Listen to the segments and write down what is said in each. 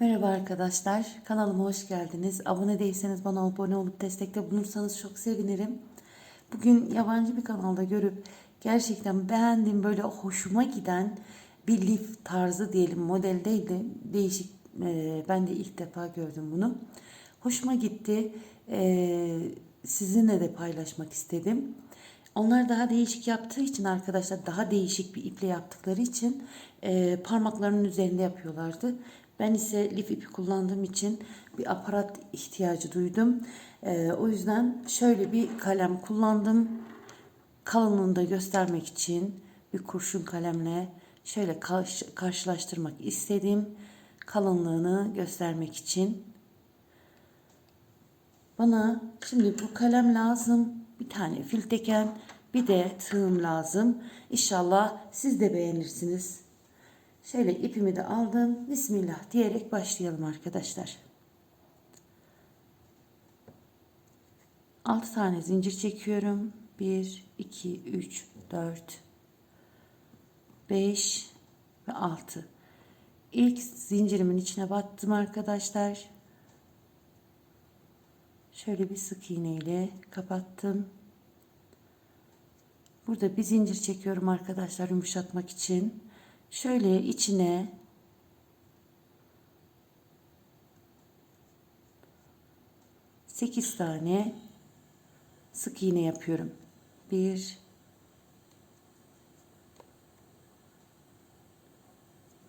Merhaba arkadaşlar, kanalıma hoş geldiniz. Abone değilseniz bana abone olup destekte bulunursanız çok sevinirim. Bugün yabancı bir kanalda görüp gerçekten beğendiğim böyle hoşuma giden bir lif tarzı diyelim model değil de değişik. e, ben de ilk defa gördüm bunu. Hoşuma gitti. E, sizinle de paylaşmak istedim. Onlar daha değişik yaptığı için arkadaşlar daha değişik bir iple yaptıkları için e, parmaklarının üzerinde yapıyorlardı. Ben ise lif ipi kullandığım için bir aparat ihtiyacı duydum. E, o yüzden şöyle bir kalem kullandım. Kalınlığını da göstermek için bir kurşun kalemle şöyle karş- karşılaştırmak istedim. Kalınlığını göstermek için. Bana şimdi bu kalem lazım. Bir tane fil teken, bir de tığım lazım. İnşallah siz de beğenirsiniz. Şöyle ipimi de aldım. Bismillah diyerek başlayalım arkadaşlar. 6 tane zincir çekiyorum. 1, 2, 3, 4, 5 ve 6. İlk zincirimin içine battım arkadaşlar. Şöyle bir sık iğne ile kapattım. Burada bir zincir çekiyorum arkadaşlar yumuşatmak için. Şöyle içine sekiz tane sık iğne yapıyorum. Bir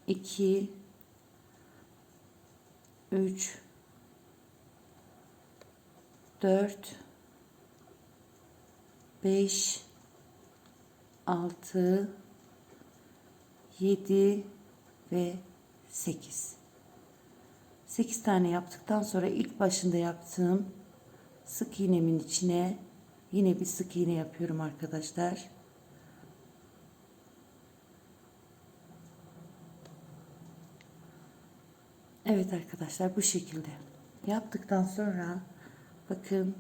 iki üç 4 5 6 7 ve 8 8 tane yaptıktan sonra ilk başında yaptığım sık iğnemin içine yine bir sık iğne yapıyorum arkadaşlar. Evet arkadaşlar bu şekilde yaptıktan sonra bakın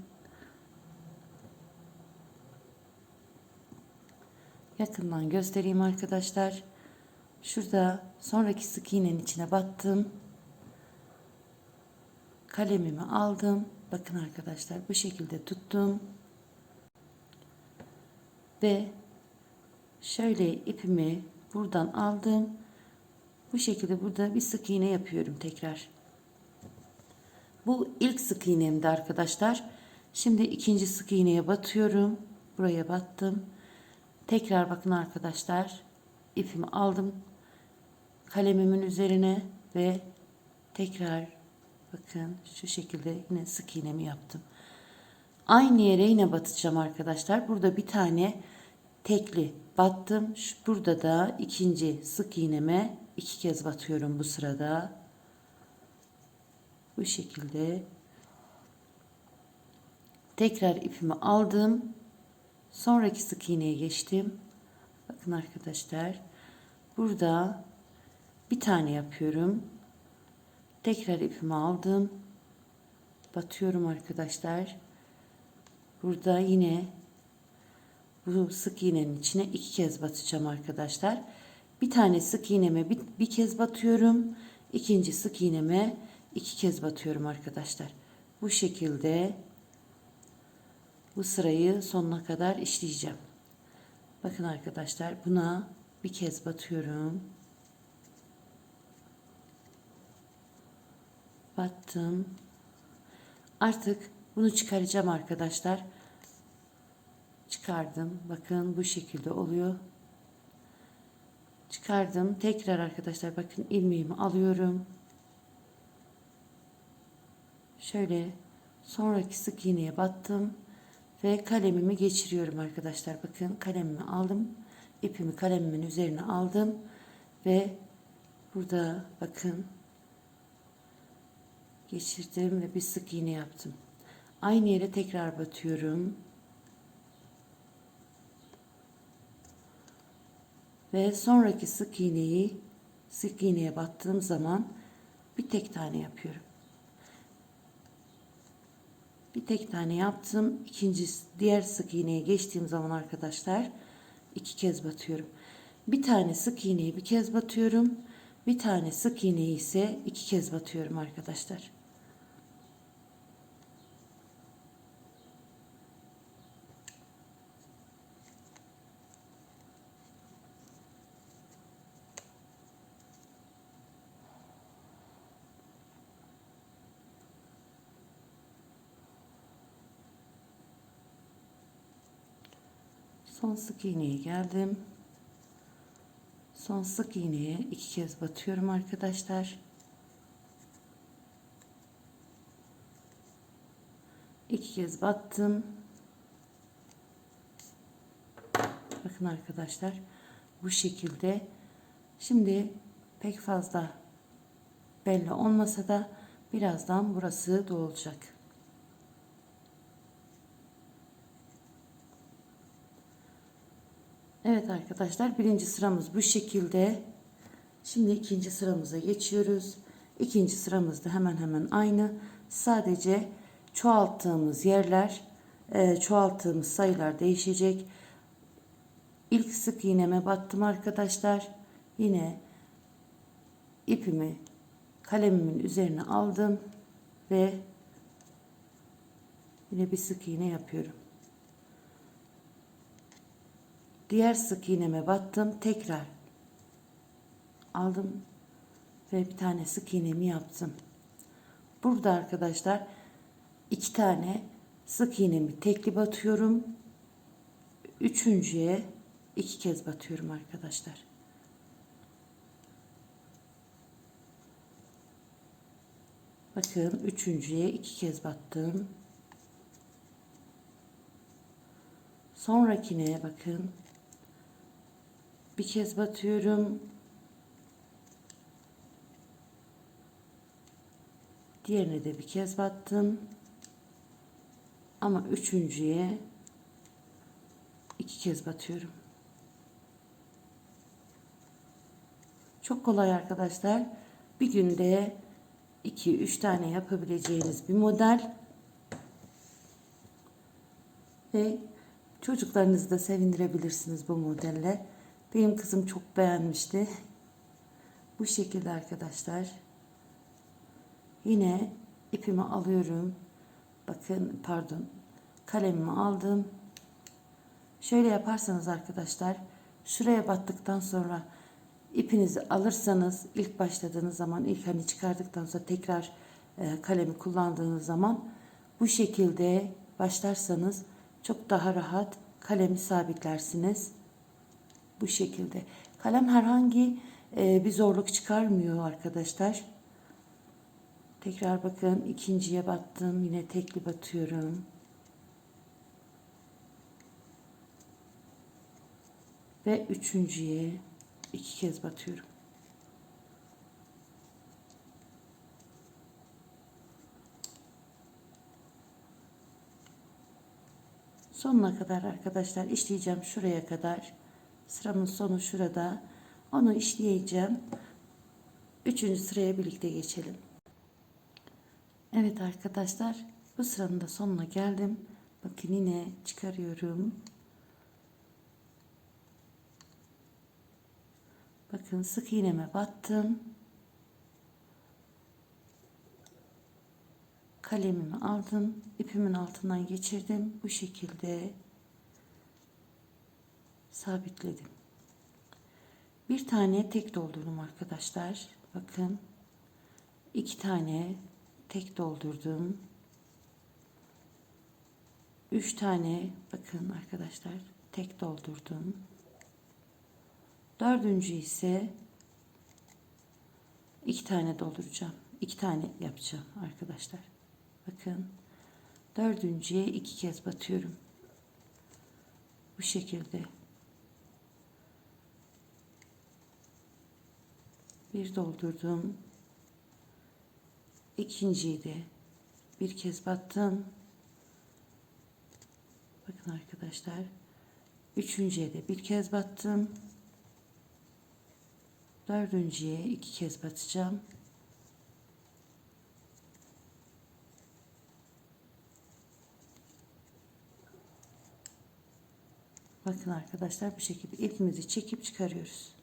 yakından göstereyim arkadaşlar. Şurada sonraki sık iğnenin içine battım. Kalemimi aldım. Bakın arkadaşlar bu şekilde tuttum. Ve şöyle ipimi buradan aldım. Bu şekilde burada bir sık iğne yapıyorum tekrar. Bu ilk sık iğnemdi arkadaşlar. Şimdi ikinci sık iğneye batıyorum. Buraya battım. Tekrar bakın arkadaşlar. ipimi aldım. Kalemimin üzerine ve tekrar bakın şu şekilde yine sık iğnemi yaptım. Aynı yere yine batacağım arkadaşlar. Burada bir tane tekli battım. Burada da ikinci sık iğneme iki kez batıyorum bu sırada. Bu şekilde tekrar ipimi aldım. Sonraki sık iğneye geçtim. Bakın arkadaşlar. Burada bir tane yapıyorum. Tekrar ipimi aldım. Batıyorum arkadaşlar. Burada yine bu sık iğnenin içine iki kez batacağım arkadaşlar. Bir tane sık iğneme bir, bir kez batıyorum. İkinci sık iğneme iki kez batıyorum arkadaşlar. Bu şekilde bu sırayı sonuna kadar işleyeceğim. Bakın arkadaşlar buna bir kez batıyorum. Battım. Artık bunu çıkaracağım arkadaşlar. Çıkardım. Bakın bu şekilde oluyor. Çıkardım. Tekrar arkadaşlar bakın ilmeğimi alıyorum. Şöyle sonraki sık iğneye battım ve kalemimi geçiriyorum arkadaşlar. Bakın kalemimi aldım. ipimi kalemimin üzerine aldım ve burada bakın geçirdim ve bir sık iğne yaptım. Aynı yere tekrar batıyorum. Ve sonraki sık iğneyi sık iğneye battığım zaman bir tek tane yapıyorum. Bir tek tane yaptım. İkinci diğer sık iğneye geçtiğim zaman arkadaşlar iki kez batıyorum. Bir tane sık iğneyi bir kez batıyorum. Bir tane sık iğneyi ise iki kez batıyorum arkadaşlar. Son sık iğneye geldim. Son sık iğneye iki kez batıyorum arkadaşlar. İki kez battım. Bakın arkadaşlar bu şekilde. Şimdi pek fazla belli olmasa da birazdan burası dolacak. Evet arkadaşlar birinci sıramız bu şekilde. Şimdi ikinci sıramıza geçiyoruz. İkinci sıramızda hemen hemen aynı. Sadece çoğalttığımız yerler, e, çoğalttığımız sayılar değişecek. İlk sık iğneme battım arkadaşlar. Yine ipimi kalemimin üzerine aldım ve yine bir sık iğne yapıyorum. Diğer sık iğneme battım. Tekrar aldım ve bir tane sık iğnemi yaptım. Burada arkadaşlar iki tane sık iğnemi tekli batıyorum. Üçüncüye iki kez batıyorum arkadaşlar. Bakın üçüncüye iki kez battım. Sonrakine bakın bir kez batıyorum. Diğerine de bir kez battım. Ama üçüncüye iki kez batıyorum. Çok kolay arkadaşlar. Bir günde 2-3 tane yapabileceğiniz bir model. Ve çocuklarınızı da sevindirebilirsiniz bu modelle. Benim kızım çok beğenmişti. Bu şekilde arkadaşlar. Yine ipimi alıyorum. Bakın pardon. Kalemimi aldım. Şöyle yaparsanız arkadaşlar şuraya battıktan sonra ipinizi alırsanız ilk başladığınız zaman ilk hani çıkardıktan sonra tekrar e, kalemi kullandığınız zaman bu şekilde başlarsanız çok daha rahat kalemi sabitlersiniz. Bu şekilde. Kalem herhangi e, bir zorluk çıkarmıyor arkadaşlar. Tekrar bakın ikinciye battım. Yine tekli batıyorum. Ve üçüncüye iki kez batıyorum. Sonuna kadar arkadaşlar işleyeceğim şuraya kadar. Sıramın sonu şurada. Onu işleyeceğim. Üçüncü sıraya birlikte geçelim. Evet arkadaşlar bu sıranın da sonuna geldim. Bakın yine çıkarıyorum. Bakın sık iğneme battım. Kalemimi aldım. ipimin altından geçirdim. Bu şekilde sabitledim. Bir tane tek doldurdum arkadaşlar. Bakın. iki tane tek doldurdum. Üç tane bakın arkadaşlar tek doldurdum. Dördüncü ise iki tane dolduracağım. iki tane yapacağım arkadaşlar. Bakın dördüncüye iki kez batıyorum. Bu şekilde bir doldurdum. İkinciyi de bir kez battım. Bakın arkadaşlar. Üçüncüye de bir kez battım. Dördüncüye iki kez batacağım. Bakın arkadaşlar bu şekilde ipimizi çekip çıkarıyoruz.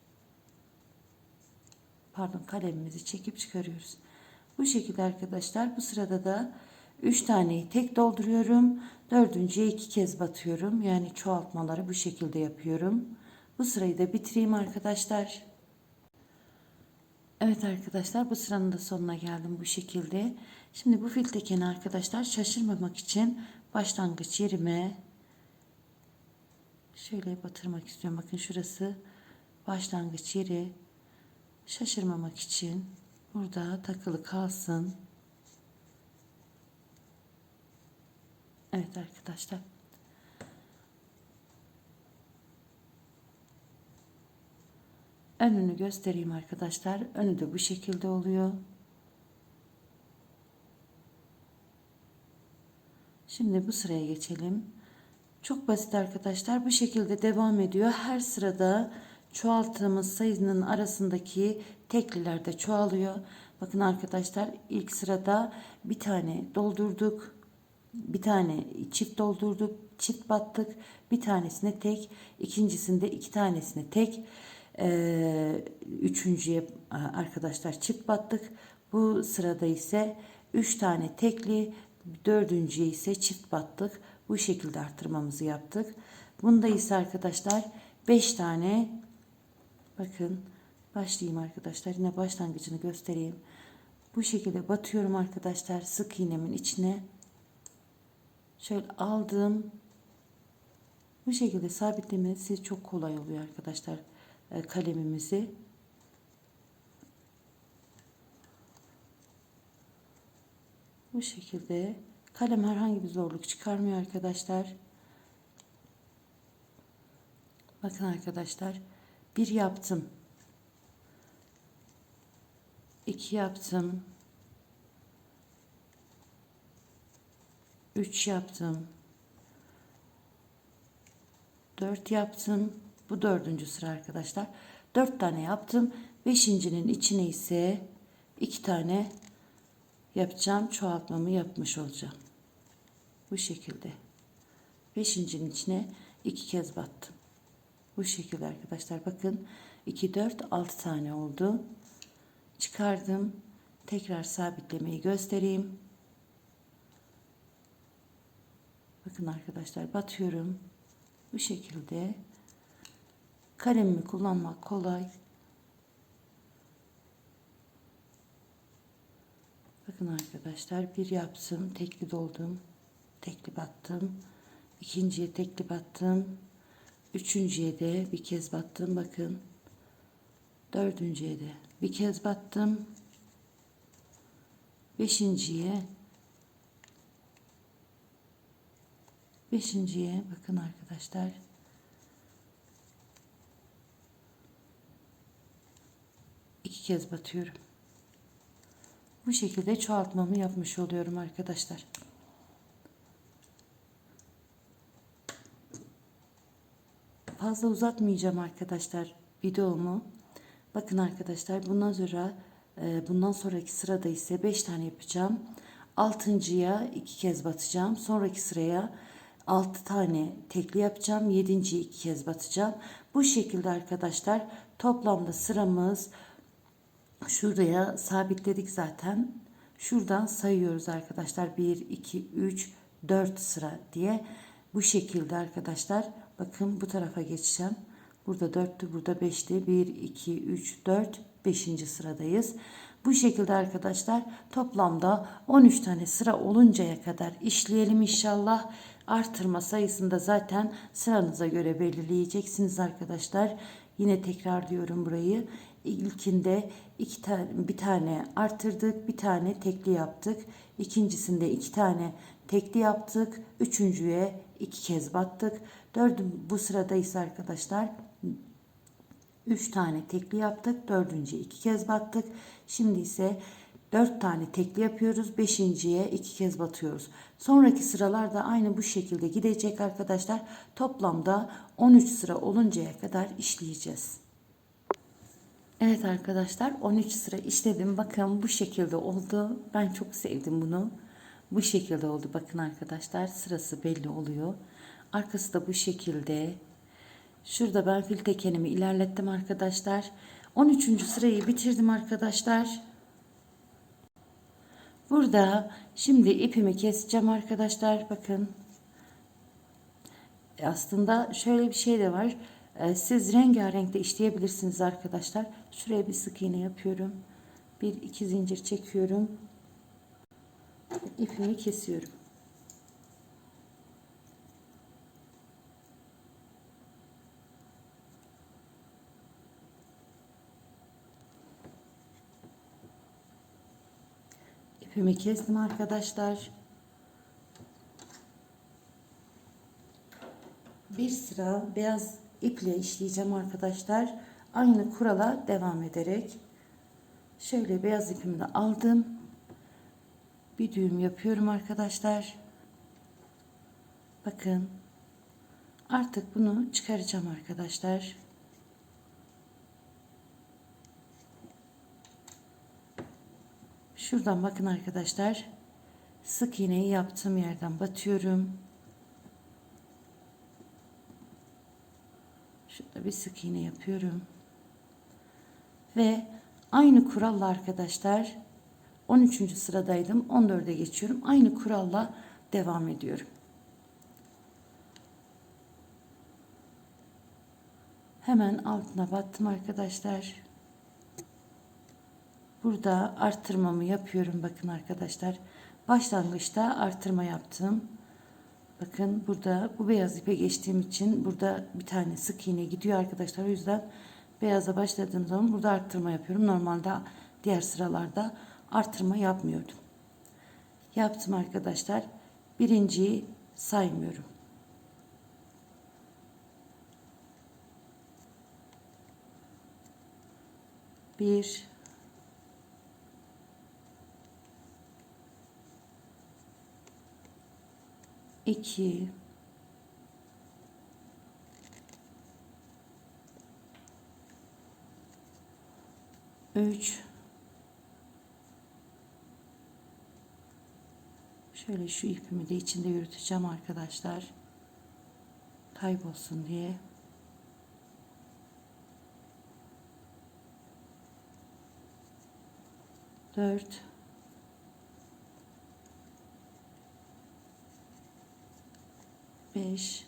Pardon kalemimizi çekip çıkarıyoruz. Bu şekilde arkadaşlar bu sırada da 3 taneyi tek dolduruyorum. Dördüncüye iki kez batıyorum. Yani çoğaltmaları bu şekilde yapıyorum. Bu sırayı da bitireyim arkadaşlar. Evet arkadaşlar bu sıranın da sonuna geldim bu şekilde. Şimdi bu fil tekeni arkadaşlar şaşırmamak için başlangıç yerime şöyle batırmak istiyorum. Bakın şurası başlangıç yeri şaşırmamak için burada takılı kalsın. Evet arkadaşlar. Önünü göstereyim arkadaşlar. Önü de bu şekilde oluyor. Şimdi bu sıraya geçelim. Çok basit arkadaşlar. Bu şekilde devam ediyor. Her sırada çoğalttığımız sayının arasındaki tekliler de çoğalıyor. Bakın arkadaşlar ilk sırada bir tane doldurduk. Bir tane çift doldurduk. Çift battık. Bir tanesine tek. ikincisinde iki tanesine tek. Ee, üçüncüye arkadaşlar çift battık. Bu sırada ise üç tane tekli. Dördüncüye ise çift battık. Bu şekilde arttırmamızı yaptık. Bunda ise arkadaşlar 5 tane bakın başlayayım arkadaşlar. Yine başlangıcını göstereyim. Bu şekilde batıyorum arkadaşlar sık iğnemin içine. Şöyle aldım. Bu şekilde sabitlemesi çok kolay oluyor arkadaşlar e, kalemimizi. Bu şekilde kalem herhangi bir zorluk çıkarmıyor arkadaşlar. Bakın arkadaşlar bir yaptım. iki yaptım. Üç yaptım. Dört yaptım. Bu dördüncü sıra arkadaşlar. Dört tane yaptım. Beşincinin içine ise iki tane yapacağım. Çoğaltmamı yapmış olacağım. Bu şekilde. Beşincinin içine iki kez battım. Bu şekilde arkadaşlar. Bakın 2, 4, 6 tane oldu. Çıkardım. Tekrar sabitlemeyi göstereyim. Bakın arkadaşlar batıyorum. Bu şekilde kalemimi kullanmak kolay. Bakın arkadaşlar bir yaptım. Tekli doldum. Tekli battım. ikinciye tekli battım. Üçüncüye de bir kez battım. Bakın. Dördüncüye de bir kez battım. Beşinciye Beşinciye bakın arkadaşlar. iki kez batıyorum. Bu şekilde çoğaltmamı yapmış oluyorum arkadaşlar. Fazla uzatmayacağım arkadaşlar videomu. Bakın arkadaşlar bundan sonra e, bundan sonraki sırada ise 5 tane yapacağım. Altıncıya iki kez batacağım. Sonraki sıraya 6 tane tekli yapacağım. Yedinciye iki kez batacağım. Bu şekilde arkadaşlar toplamda sıramız şuraya sabitledik zaten. Şuradan sayıyoruz arkadaşlar. 1, 2, 3, 4 sıra diye. Bu şekilde arkadaşlar. Bakın bu tarafa geçeceğim. Burada 4'tü, burada 5'ti. 1, 2, 3, 4, 5. sıradayız. Bu şekilde arkadaşlar toplamda 13 tane sıra oluncaya kadar işleyelim inşallah. Artırma sayısında zaten sıranıza göre belirleyeceksiniz arkadaşlar. Yine tekrar diyorum burayı. İlkinde iki tane, bir tane arttırdık, bir tane tekli yaptık. İkincisinde iki tane tekli yaptık. Üçüncüye iki kez battık. Dördü, bu sırada ise arkadaşlar üç tane tekli yaptık. Dördüncüye iki kez battık. Şimdi ise dört tane tekli yapıyoruz. Beşinciye iki kez batıyoruz. Sonraki sıralarda aynı bu şekilde gidecek arkadaşlar. Toplamda 13 sıra oluncaya kadar işleyeceğiz. Evet arkadaşlar 13 sıra işledim. Bakın bu şekilde oldu. Ben çok sevdim bunu. Bu şekilde oldu. Bakın arkadaşlar sırası belli oluyor. Arkası da bu şekilde. Şurada ben fil tekenimi ilerlettim arkadaşlar. 13. sırayı bitirdim arkadaşlar. Burada şimdi ipimi keseceğim arkadaşlar. Bakın. E, Aslında şöyle bir şey de var. E, Siz rengarenk de işleyebilirsiniz arkadaşlar. Şuraya bir sık iğne yapıyorum. Bir iki zincir çekiyorum. İpimi kesiyorum. İpimi kestim arkadaşlar. Bir sıra beyaz iple işleyeceğim arkadaşlar. Aynı kurala devam ederek. Şöyle beyaz ipimi de aldım. Bir düğüm yapıyorum arkadaşlar. Bakın. Artık bunu çıkaracağım arkadaşlar. Şuradan bakın arkadaşlar. Sık iğneyi yaptığım yerden batıyorum. Şurada bir sık iğne yapıyorum. Ve aynı kuralla arkadaşlar 13. sıradaydım. 14'e geçiyorum. Aynı kuralla devam ediyorum. Hemen altına battım arkadaşlar. Burada arttırmamı yapıyorum. Bakın arkadaşlar. Başlangıçta arttırma yaptım. Bakın burada bu beyaz ipe geçtiğim için burada bir tane sık iğne gidiyor arkadaşlar. O yüzden beyaza başladığım zaman burada arttırma yapıyorum. Normalde diğer sıralarda arttırma yapmıyordum. Yaptım arkadaşlar. Birinciyi saymıyorum. Bir, iki, üç, şöyle şu ipimi de içinde yürüteceğim arkadaşlar. Kaybolsun diye. Dört, beş,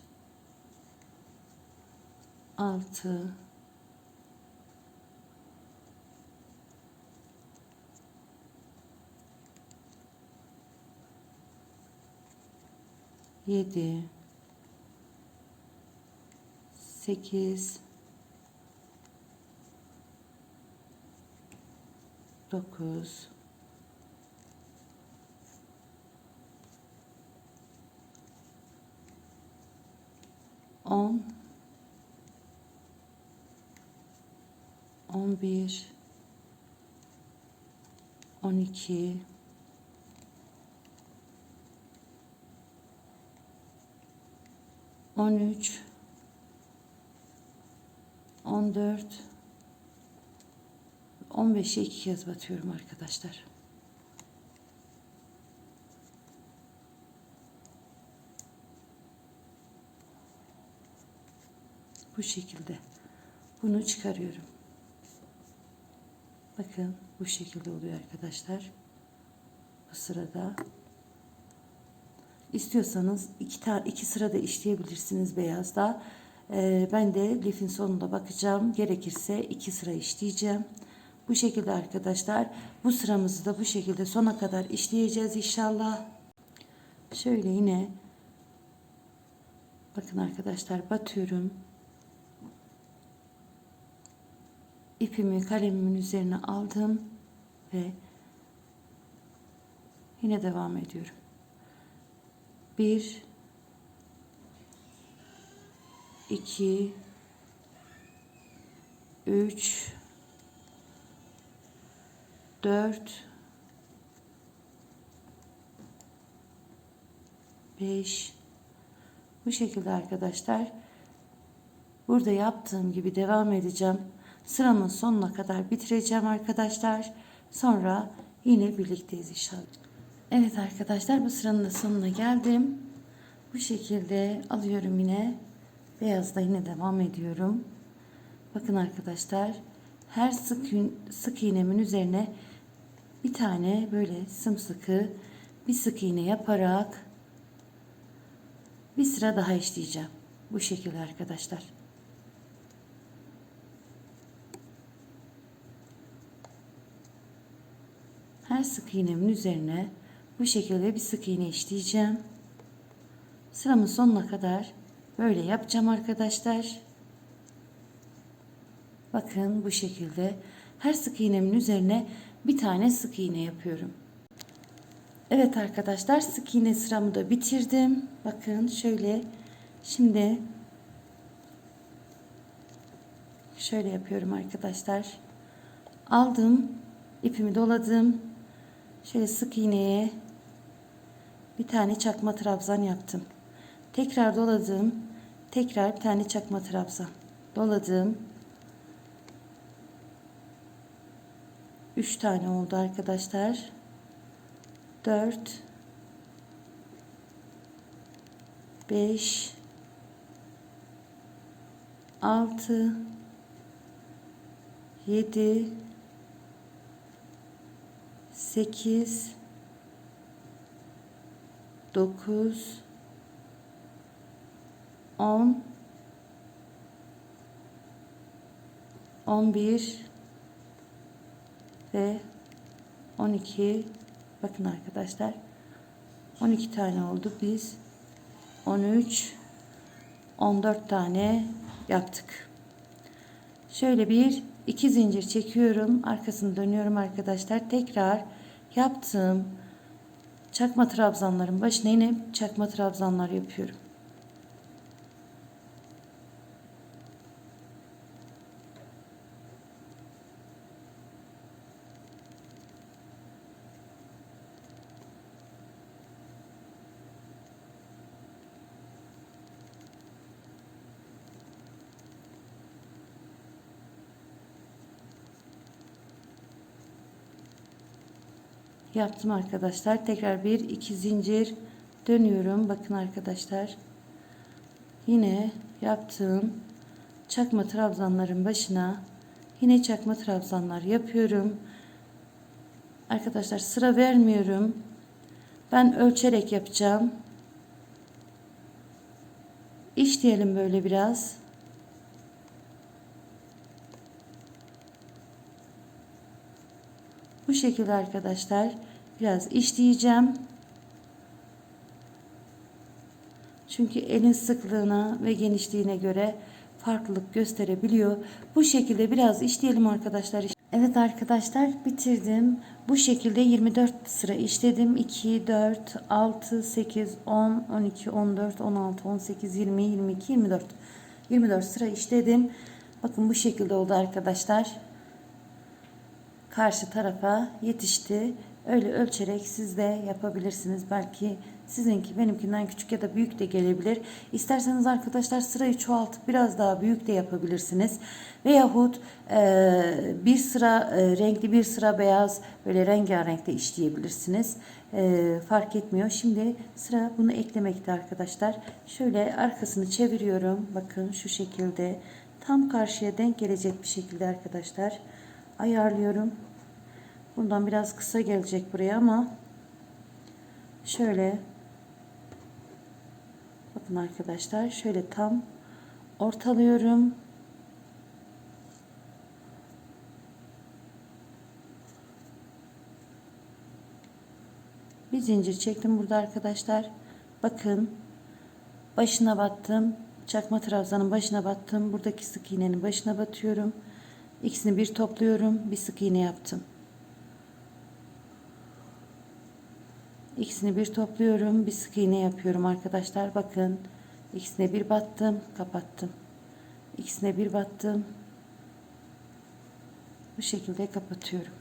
altı, yedi, sekiz, dokuz, on, on bir, on iki, on üç, on dört, on beşe iki kez batıyorum arkadaşlar. Bu şekilde. Bunu çıkarıyorum. Bakın bu şekilde oluyor arkadaşlar. Bu sırada istiyorsanız iki tane iki sırada işleyebilirsiniz beyazda. Ee, ben de lifin sonunda bakacağım. Gerekirse iki sıra işleyeceğim. Bu şekilde arkadaşlar. Bu sıramızı da bu şekilde sona kadar işleyeceğiz inşallah. Şöyle yine bakın arkadaşlar batıyorum. İpimi kalemimin üzerine aldım ve yine devam ediyorum. Bir, iki, üç, dört, beş. Bu şekilde arkadaşlar. Burada yaptığım gibi devam edeceğim. Sıramın sonuna kadar bitireceğim arkadaşlar. Sonra yine birlikteyiz inşallah. Evet arkadaşlar bu sıranın da sonuna geldim. Bu şekilde alıyorum yine. Beyazda yine devam ediyorum. Bakın arkadaşlar her sık, sık iğnemin üzerine bir tane böyle sımsıkı bir sık iğne yaparak bir sıra daha işleyeceğim. Bu şekilde arkadaşlar. Her sık iğnemin üzerine bu şekilde bir sık iğne işleyeceğim. Sıramın sonuna kadar böyle yapacağım arkadaşlar. Bakın bu şekilde her sık iğnemin üzerine bir tane sık iğne yapıyorum. Evet arkadaşlar sık iğne sıramı da bitirdim. Bakın şöyle şimdi şöyle yapıyorum arkadaşlar. Aldım ipimi doladım. Şöyle sık iğneye bir tane çakma trabzan yaptım. Tekrar doladım. Tekrar bir tane çakma trabzan. Doladım. 3 tane oldu arkadaşlar. 4 5 6 7 8 9 10 11 ve 12 bakın arkadaşlar 12 tane oldu. Biz 13 14 tane yaptık. Şöyle bir iki zincir çekiyorum. Arkasını dönüyorum arkadaşlar. Tekrar yaptığım çakma trabzanların başına inip çakma trabzanlar yapıyorum yaptım arkadaşlar. Tekrar bir iki zincir dönüyorum. Bakın arkadaşlar. Yine yaptığım çakma trabzanların başına yine çakma trabzanlar yapıyorum. Arkadaşlar sıra vermiyorum. Ben ölçerek yapacağım. İşleyelim böyle biraz. Bu şekilde arkadaşlar biraz işleyeceğim. Çünkü elin sıklığına ve genişliğine göre farklılık gösterebiliyor. Bu şekilde biraz işleyelim arkadaşlar. Evet arkadaşlar bitirdim. Bu şekilde 24 sıra işledim. 2, 4, 6, 8, 10, 12, 14, 16, 18, 20, 22, 24. 24 sıra işledim. Bakın bu şekilde oldu arkadaşlar karşı tarafa yetişti. Öyle ölçerek siz de yapabilirsiniz. Belki sizinki benimkinden küçük ya da büyük de gelebilir. İsterseniz arkadaşlar sırayı çoğaltıp biraz daha büyük de yapabilirsiniz. Veyahut e, bir sıra e, renkli bir sıra beyaz böyle rengarenk de işleyebilirsiniz. E, fark etmiyor. Şimdi sıra bunu eklemekte arkadaşlar. Şöyle arkasını çeviriyorum. Bakın şu şekilde tam karşıya denk gelecek bir şekilde arkadaşlar ayarlıyorum. Bundan biraz kısa gelecek buraya ama şöyle bakın arkadaşlar şöyle tam ortalıyorum. Bir zincir çektim burada arkadaşlar. Bakın başına battım. Çakma trabzanın başına battım. Buradaki sık iğnenin başına batıyorum. İkisini bir topluyorum. Bir sık iğne yaptım. İkisini bir topluyorum. Bir sık iğne yapıyorum arkadaşlar. Bakın. İkisine bir battım. Kapattım. İkisine bir battım. Bu şekilde kapatıyorum.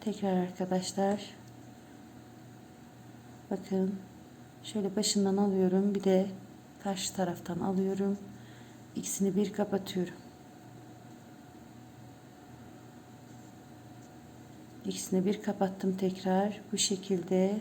Tekrar arkadaşlar. Bakın. Şöyle başından alıyorum. Bir de karşı taraftan alıyorum. İkisini bir kapatıyorum. İkisini bir kapattım tekrar bu şekilde.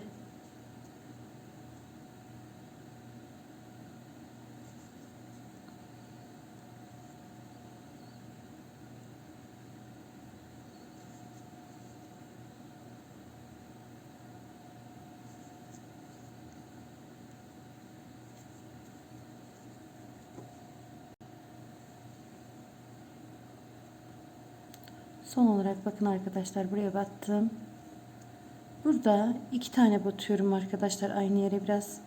Son olarak bakın arkadaşlar buraya battım. Burada iki tane batıyorum arkadaşlar aynı yere biraz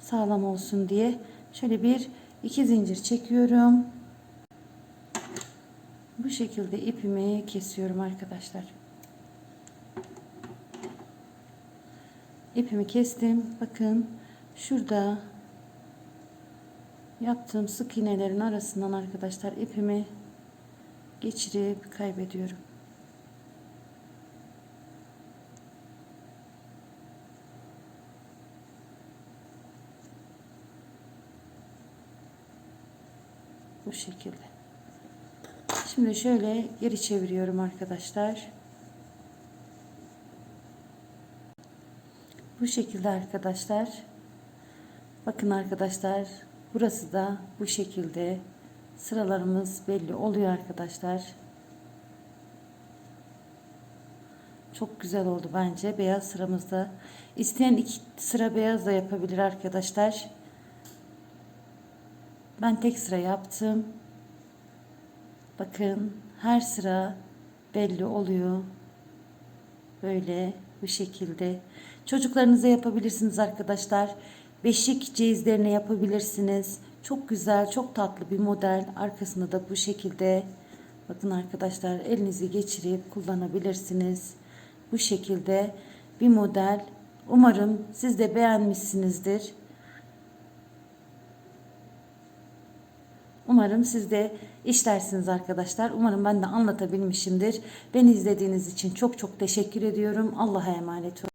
sağlam olsun diye. Şöyle bir iki zincir çekiyorum. Bu şekilde ipimi kesiyorum arkadaşlar. İpimi kestim. Bakın şurada yaptığım sık iğnelerin arasından arkadaşlar ipimi geçirip kaybediyorum. Bu şekilde. Şimdi şöyle geri çeviriyorum arkadaşlar. Bu şekilde arkadaşlar. Bakın arkadaşlar. Burası da bu şekilde. Sıralarımız belli oluyor arkadaşlar. Çok güzel oldu bence. Beyaz sıramızda. İsteyen iki sıra beyaz da yapabilir arkadaşlar. Ben tek sıra yaptım. Bakın her sıra belli oluyor. Böyle bu şekilde. Çocuklarınıza yapabilirsiniz arkadaşlar. Beşik ceyizlerine yapabilirsiniz. Çok güzel, çok tatlı bir model. Arkasında da bu şekilde. Bakın arkadaşlar elinizi geçirip kullanabilirsiniz. Bu şekilde bir model. Umarım siz de beğenmişsinizdir. Umarım siz de işlersiniz arkadaşlar. Umarım ben de anlatabilmişimdir. Beni izlediğiniz için çok çok teşekkür ediyorum. Allah'a emanet olun.